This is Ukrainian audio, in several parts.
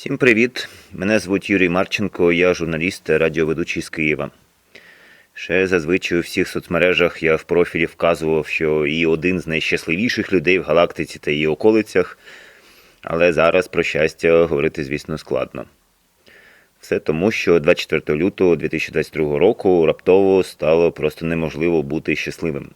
Всім привіт! Мене звуть Юрій Марченко, я журналіст та радіоведучий з Києва. Ще зазвичай у всіх соцмережах я в профілі вказував, що і один з найщасливіших людей в галактиці та її околицях, але зараз про щастя говорити, звісно, складно. Все тому, що 24 лютого 2022 року раптово стало просто неможливо бути щасливим.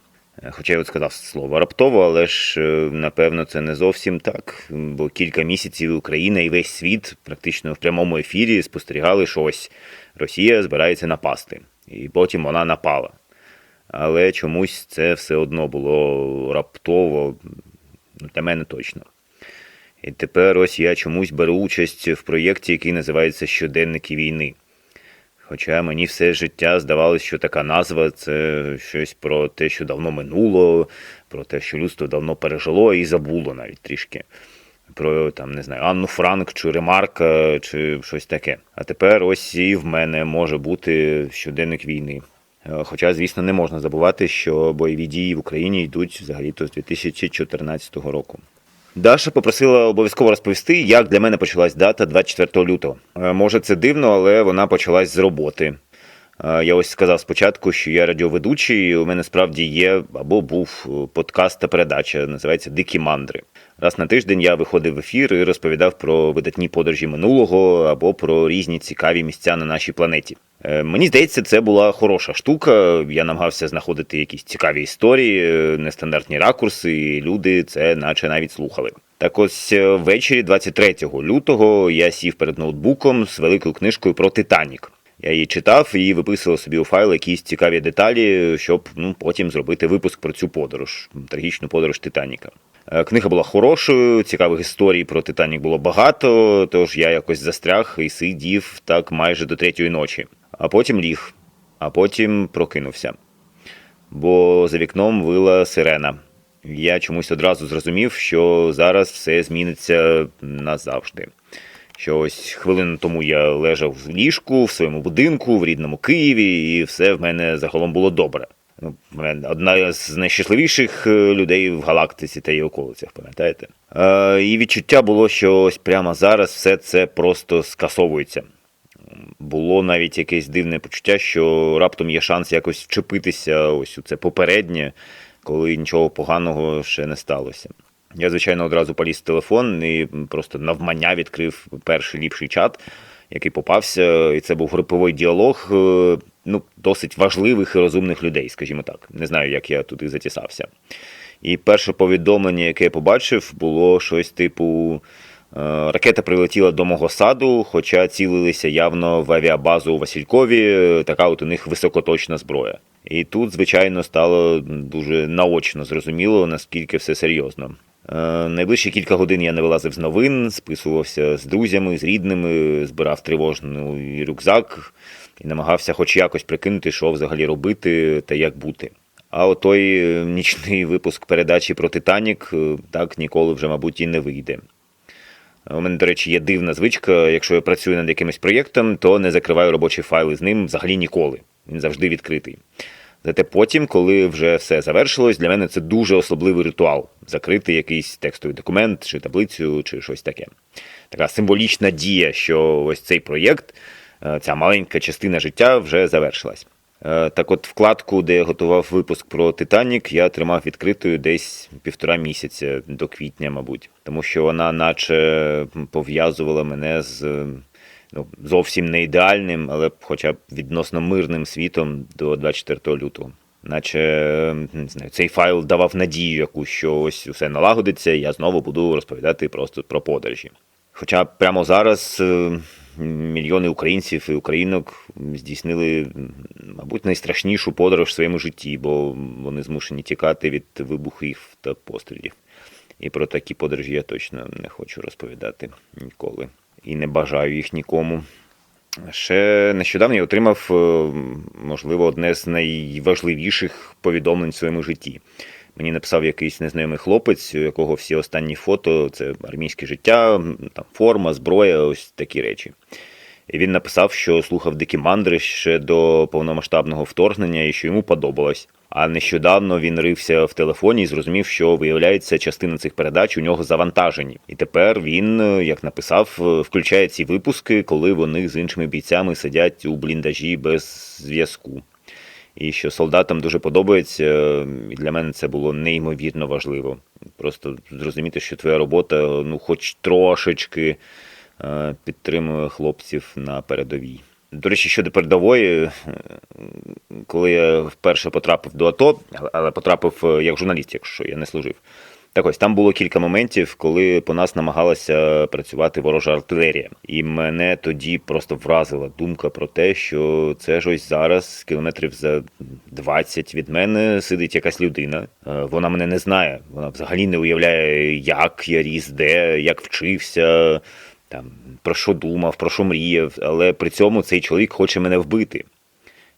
Е, Хоча я от сказав слово раптово, але ж е, напевно це не зовсім так. Бо кілька місяців Україна і весь світ практично в прямому ефірі спостерігали, що ось Росія збирається напасти, і потім вона напала. Але чомусь це все одно було раптово, ну, для мене точно. І тепер ось я чомусь беру участь в проєкті, який називається Щоденники війни. Хоча мені все життя здавалось, що така назва це щось про те, що давно минуло, про те, що людство давно пережило і забуло навіть трішки. Про там, не знаю, Анну Франк чи Ремарка, чи щось таке. А тепер ось і в мене може бути щоденник війни. Е, Хоча, звісно, не можна забувати, що бойові дії в Україні йдуть взагалі-то з 2014 року. Даша попросила обов'язково розповісти, як для мене почалась дата 24 лютого. Е, Може, це дивно, але вона почалась з роботи. Е, Я ось сказав спочатку, що я радіоведучий, і у мене справді є або був е, подкаст та передача, називається Дикі мандри. Раз на тиждень я виходив в ефір і розповідав про видатні подорожі минулого або про різні цікаві місця на нашій планеті. Е, Мені здається, це була хороша штука. Я намагався знаходити якісь цікаві історії, е, нестандартні ракурси, і люди це наче навіть слухали. Так ось е, ввечері 23 лютого я сів перед ноутбуком з великою книжкою про Титанік. Я її читав і виписував собі у файл якісь цікаві деталі, щоб ну, потім зробити випуск про цю подорож, трагічну подорож Титаніка. Е, Книга була хорошою, цікавих історій про Титанік було багато, тож я якось застряг і сидів так майже до третьої ночі. А потім ліг, а потім прокинувся. Бо за вікном вила сирена. Я чомусь одразу зрозумів, що зараз все зміниться назавжди. Що ось хвилину тому я лежав в ліжку в своєму будинку в рідному Києві, і все в мене загалом було добре. Ну, одна з найщасливіших е, людей в галактиці та її околицях, пам'ятаєте? Е, і відчуття було, що ось прямо зараз все це просто скасовується. Було навіть якесь дивне почуття, що раптом є шанс якось вчепитися ось у це попереднє, коли нічого поганого ще не сталося. Я, звичайно, одразу поліз в телефон і просто навмання відкрив перший ліпший чат, який попався, і це був груповий діалог е, ну, досить важливих і розумних людей, скажімо так. Не знаю, як я туди затісався. І перше повідомлення, яке я побачив, було щось типу: е, ракета прилетіла до мого саду, хоча цілилися явно в авіабазу у Василькові, е, така от у них високоточна зброя. І тут, звичайно, стало дуже наочно зрозуміло, наскільки все серйозно. Е, Найближчі кілька годин я не вилазив з новин, списувався з друзями, з рідними, збирав тривожний рюкзак і намагався хоч якось прикинути, що взагалі робити та як бути. А отой е, нічний випуск передачі про Титанік е, так ніколи вже, мабуть, і не вийде. У мене, до речі, є дивна звичка, якщо я працюю над якимось проєктом, то не закриваю робочі файли з ним взагалі ніколи. Він завжди відкритий. Зате потім, коли вже все завершилось, для мене це дуже особливий ритуал закрити якийсь текстовий документ, чи таблицю, чи щось таке. Така символічна дія, що ось цей проєкт, ця маленька частина життя вже завершилась. Е, Так от вкладку, де я готував випуск про Титанік, я тримав відкритою десь півтора місяця до квітня, мабуть, тому що вона наче пов'язувала мене з ну, зовсім не ідеальним, але хоча б відносно мирним світом до 24 лютого. Наче ем, не знаю, цей файл давав надію якусь, що ось усе налагодиться, і я знову буду розповідати просто про подорожі. Хоча прямо зараз е, мільйони українців і українок здійснили, мабуть, найстрашнішу подорож в своєму житті, бо вони змушені тікати від вибухів та пострілів. І про такі подорожі я точно не хочу розповідати ніколи. І не бажаю їх нікому. Ще нещодавно я отримав, е, можливо, одне з найважливіших повідомлень в своєму житті. Мені написав якийсь незнайомий хлопець, у якого всі останні фото це армійське життя, там форма, зброя, ось такі речі. І він написав, що слухав дикі мандри ще до повномасштабного вторгнення і що йому подобалось. А нещодавно він рився в телефоні і зрозумів, що виявляється, частина цих передач у нього завантажені. І тепер він, е, як написав, е, включає ці випуски, коли вони з іншими бійцями сидять у бліндажі без зв'язку. І що солдатам дуже подобається, е, і для мене це було неймовірно важливо. Просто зрозуміти, що твоя робота, ну, хоч трошечки е, підтримує хлопців на передовій. До речі, щодо передової, е, коли я вперше потрапив до АТО, але- потрапив як журналіст, якщо я не служив. Так ось там було кілька моментів, коли по нас намагалася працювати ворожа артилерія. І мене тоді просто вразила думка про те, що це ж ось зараз, кілометрів за 20 від мене, сидить якась людина. Е, Вона мене не знає. Вона взагалі не уявляє, як я ріс, де, як вчився, там, про що думав, про що мріяв. Але при цьому цей чоловік хоче мене вбити.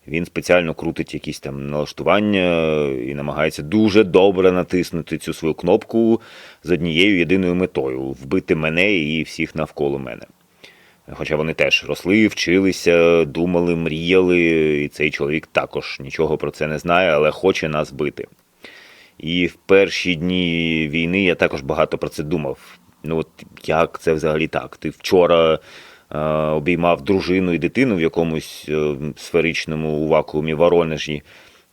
Він спеціально крутить якісь там налаштування і намагається дуже добре натиснути цю свою кнопку з однією єдиною метою вбити мене і всіх навколо мене. Хоча вони теж росли, вчилися, думали, мріяли, і цей чоловік також нічого про це не знає, але хоче нас бити. І в перші дні війни я також багато про це думав. Ну от як це взагалі так? Ти вчора е, обіймав дружину і дитину в якомусь е, сферичному вакуумі Воронежі,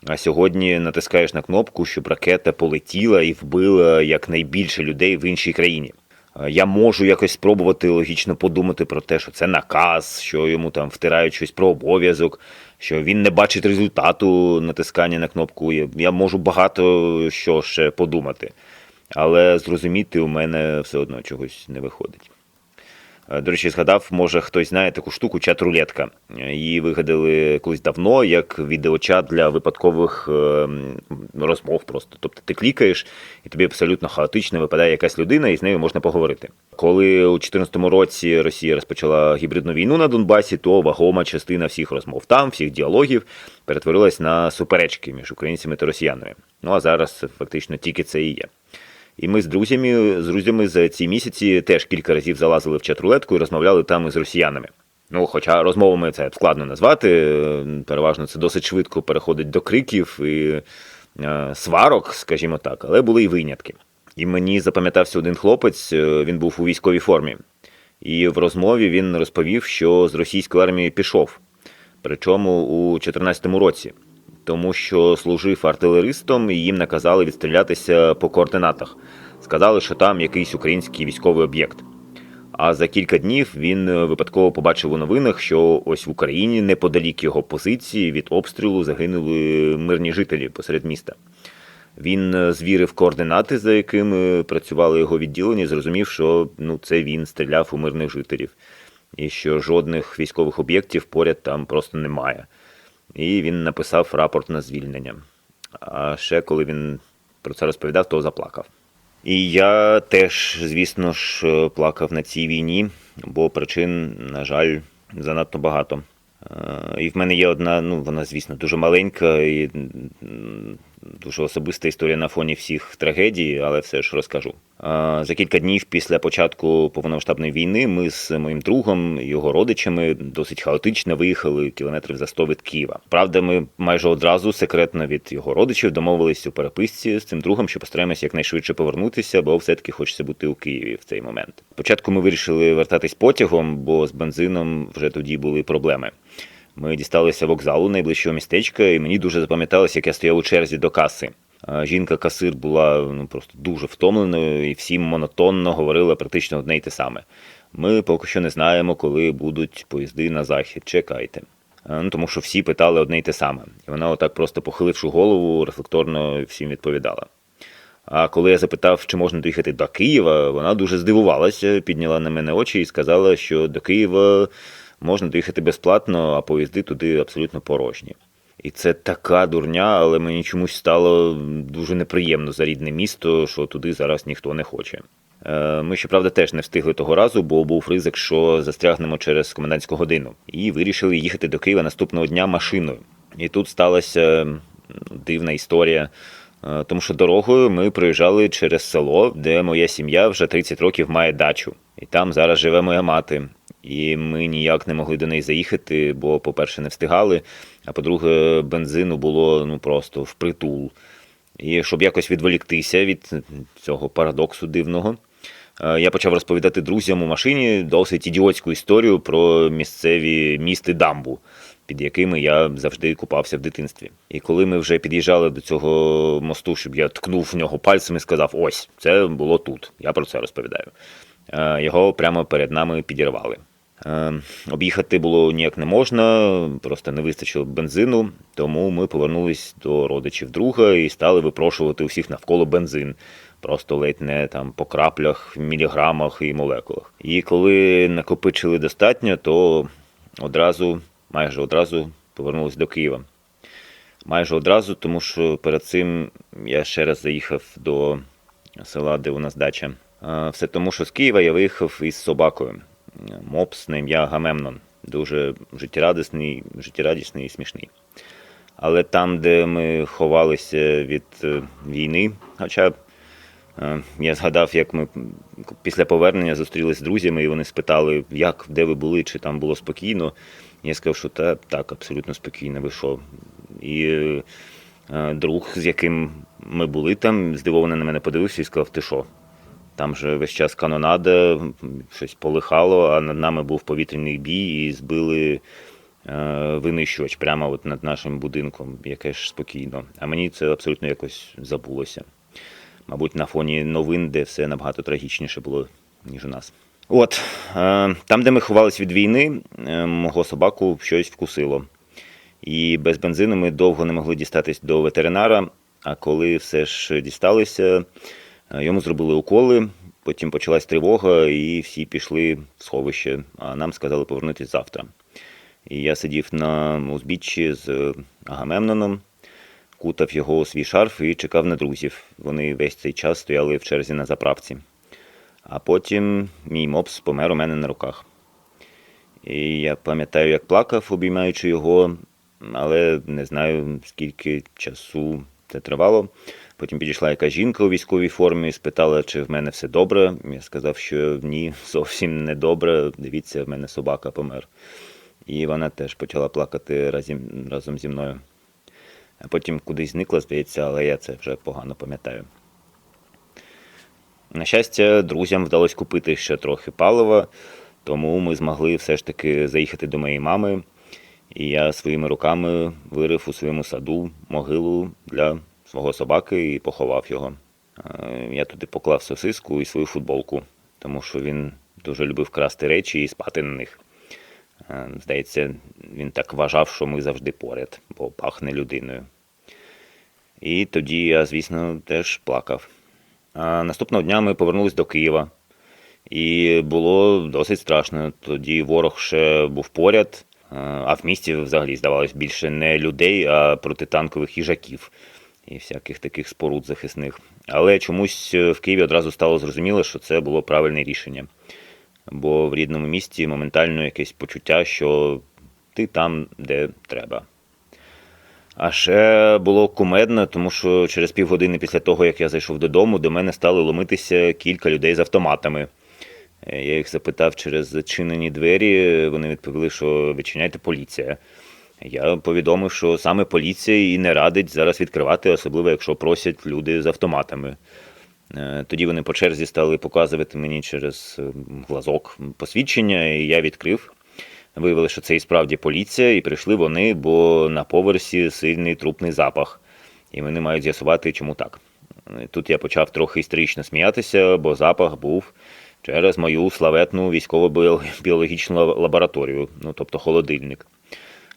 а сьогодні натискаєш на кнопку, щоб ракета полетіла і вбила якнайбільше людей в іншій країні. Е, Я можу якось спробувати логічно подумати про те, що це наказ, що йому там втирають щось про обов'язок, що він не бачить результату натискання на кнопку. Я можу багато що ще подумати, але зрозуміти у мене все одно чогось не виходить. Е, До речі, згадав, може хтось знає таку штуку чат-рулетка. Е, Її вигадали колись давно як відеочат для випадкових е, розмов просто. Тобто ти клікаєш, і тобі абсолютно хаотично випадає якась людина, і з нею можна поговорити. Коли у 2014 році Росія розпочала гібридну війну на Донбасі, то вагома частина всіх розмов там, всіх діалогів перетворилась на суперечки між українцями та росіянами. Ну а зараз фактично тільки це і є. І ми з друзями, з друзями за ці місяці теж кілька разів залазили в чат-рулетку і розмовляли там із росіянами. Ну, хоча розмовами це складно назвати, переважно це досить швидко переходить до криків і е, сварок, скажімо так, але були й винятки. І мені запам'ятався один хлопець, е, він був у військовій формі. І в розмові він розповів, що з російської армії пішов, причому у 2014 році, тому що служив артилеристом і їм наказали відстрілятися по координатах. Сказали, що там якийсь український військовий об'єкт. А за кілька днів він е, випадково побачив у новинах, що ось в Україні неподалік його позиції від обстрілу загинули мирні жителі посеред міста. Він е, звірив координати, за якими працювали його відділення, і зрозумів, що ну, це він стріляв у мирних жителів, і що жодних військових об'єктів поряд там просто немає. І він написав рапорт на звільнення. А ще коли він про це розповідав, то заплакав. І я теж, звісно ж, плакав на цій війні, бо причин, на жаль, занадто багато. Е, І в мене є одна, ну вона, звісно, дуже маленька і дуже особиста історія на фоні всіх трагедій, але все ж розкажу. За кілька днів після початку повномасштабної війни ми з моїм другом, його родичами, досить хаотично виїхали кілометрів за 100 від Києва. Правда, ми майже одразу секретно від його родичів домовились у переписці з цим другом, що постараємося якнайшвидше повернутися, бо все-таки хочеться бути у Києві в цей момент. Спочатку ми вирішили вертатись потягом, бо з бензином вже тоді були проблеми. Ми дісталися вокзалу найближчого містечка, і мені дуже запам'яталось, як я стояв у черзі до каси. Жінка-касир була ну просто дуже втомленою і всім монотонно говорила практично одне й те саме. Ми поки що не знаємо, коли будуть поїзди на захід. Чекайте. Ну, тому що всі питали одне й те саме. І вона, отак, просто похиливши голову, рефлекторно всім відповідала. А коли я запитав, чи можна доїхати до Києва, вона дуже здивувалася, підняла на мене очі і сказала, що до Києва можна доїхати безплатно, а поїзди туди абсолютно порожні. І це така дурня, але мені чомусь стало дуже неприємно за рідне місто, що туди зараз ніхто не хоче. Е, Ми, щоправда, теж не встигли того разу, бо був ризик, що застрягнемо через комендантську годину. І вирішили їхати до Києва наступного дня машиною. І тут сталася дивна історія. Е, Тому що дорогою ми проїжджали через село, де моя сім'я вже 30 років має дачу. І там зараз живе моя мати. І ми ніяк не могли до неї заїхати, бо, по-перше, не встигали, а по-друге, бензину було ну просто впритул. І щоб якось відволіктися від цього парадоксу дивного, е, я почав розповідати друзям у машині досить ідіотську історію про місцеві місти дамбу, під якими я завжди купався в дитинстві. І коли ми вже під'їжджали до цього мосту, щоб я ткнув в нього пальцем і сказав: ось, це було тут. Я про це розповідаю. Е, Його прямо перед нами підірвали. Е, Об'їхати було ніяк не можна, просто не вистачило бензину, тому ми повернулись до родичів друга і стали випрошувати усіх навколо бензин. Просто ледь не там по краплях, міліграмах і молекулах. І коли накопичили достатньо, то одразу, майже одразу повернулись до Києва. Майже одразу, тому що перед цим я ще раз заїхав до села, де у нас дача. Все тому, що з Києва я виїхав із собакою. Мопс на ім'я Гамемнон. Дуже життєрадісний, життєрадісний і смішний. Але там, де ми ховалися від е, війни, хоча е, я згадав, як ми після повернення зустрілися з друзями, і вони спитали, як, де ви були, чи там було спокійно. Я сказав, що та, так, абсолютно спокійно, ви що. І е, друг, з яким ми були там, здивовано на мене подивився і сказав, ти що? Там же весь час канонада, щось полихало, а над нами був повітряний бій і збили е, винищувач прямо от над нашим будинком, яке ж спокійно. А мені це абсолютно якось забулося. Мабуть, на фоні новин, де все набагато трагічніше було, ніж у нас. От, е, там, де ми ховались від війни, е, мого собаку щось вкусило. І без бензину ми довго не могли дістатись до ветеринара. А коли все ж дісталися, йому зробили уколи, потім почалась тривога, і всі пішли в сховище, а нам сказали повернутися завтра. І я сидів на узбіччі з Агамемноном, кутав його у свій шарф і чекав на друзів. Вони весь цей час стояли в черзі на заправці. А потім мій мопс помер у мене на руках. І я пам'ятаю, як плакав, обіймаючи його, але не знаю, скільки часу це тривало. Потім підійшла якась жінка у військовій формі, спитала, чи в мене все добре. Я сказав, що ні, зовсім не добре. Дивіться, в мене собака помер. І вона теж почала плакати разом, разом зі мною. А потім кудись зникла, здається, але я це вже погано пам'ятаю. На щастя, друзям вдалося купити ще трохи палива, тому ми змогли все ж таки заїхати до моєї мами. І я своїми руками вирив у своєму саду могилу для свого собаки і поховав його. Е, Я туди поклав сосиску і свою футболку, тому що він дуже любив красти речі і спати на них. Е, Здається, він так вважав, що ми завжди поряд, бо пахне людиною. І тоді я, звісно, теж плакав. А наступного дня ми повернулись до Києва. І було досить страшно. Тоді ворог ще був поряд, е, а в місті взагалі здавалось більше не людей, а протитанкових їжаків і всяких таких споруд захисних. Але чомусь е, в Києві одразу стало зрозуміло, що це було правильне рішення. Бо в рідному місті моментально якесь почуття, що ти там, де треба. А ще було кумедно, тому що через півгодини після того, як я зайшов додому, до мене стали ломитися кілька людей з автоматами. Е, Я їх запитав через зачинені двері. Вони відповіли, що відчиняйте поліція. Я повідомив, що саме поліція і не радить зараз відкривати, особливо якщо просять люди з автоматами. Е, Тоді вони по черзі стали показувати мені через е, глазок посвідчення, і я відкрив. Виявили, що це і справді поліція, і прийшли вони, бо на поверсі сильний трупний запах, і вони мають з'ясувати, чому так. Е, Тут я почав трохи історично сміятися, бо запах був через мою славетну військово-біологічну лабораторію, ну тобто холодильник.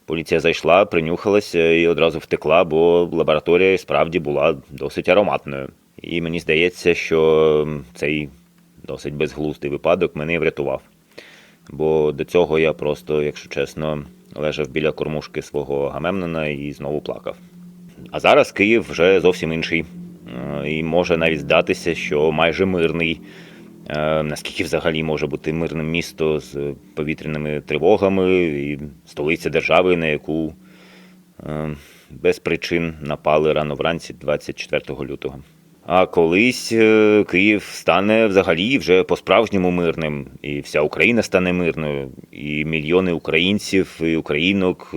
Поліція зайшла, принюхалася і одразу втекла, бо лабораторія справді була досить ароматною. І мені здається, що цей досить безглуздий випадок мене врятував. Бо до цього я просто, якщо чесно, лежав біля кормушки свого гамемнона і знову плакав. А зараз Київ вже зовсім інший. Е, І може навіть здатися, що майже мирний. Е, Наскільки взагалі може бути мирним місто з повітряними тривогами і столиця держави, на яку е, без причин напали рано вранці 24 лютого. А колись е, Київ стане взагалі вже по-справжньому мирним, і вся Україна стане мирною, і мільйони українців і українок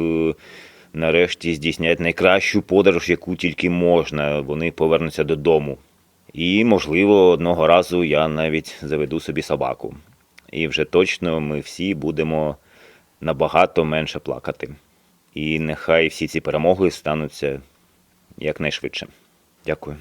нарешті здійснять найкращу подорож, яку тільки можна. Вони повернуться додому. І, можливо, одного разу я навіть заведу собі собаку. І вже точно ми всі будемо набагато менше плакати. І нехай всі ці перемоги стануться якнайшвидше. Дякую.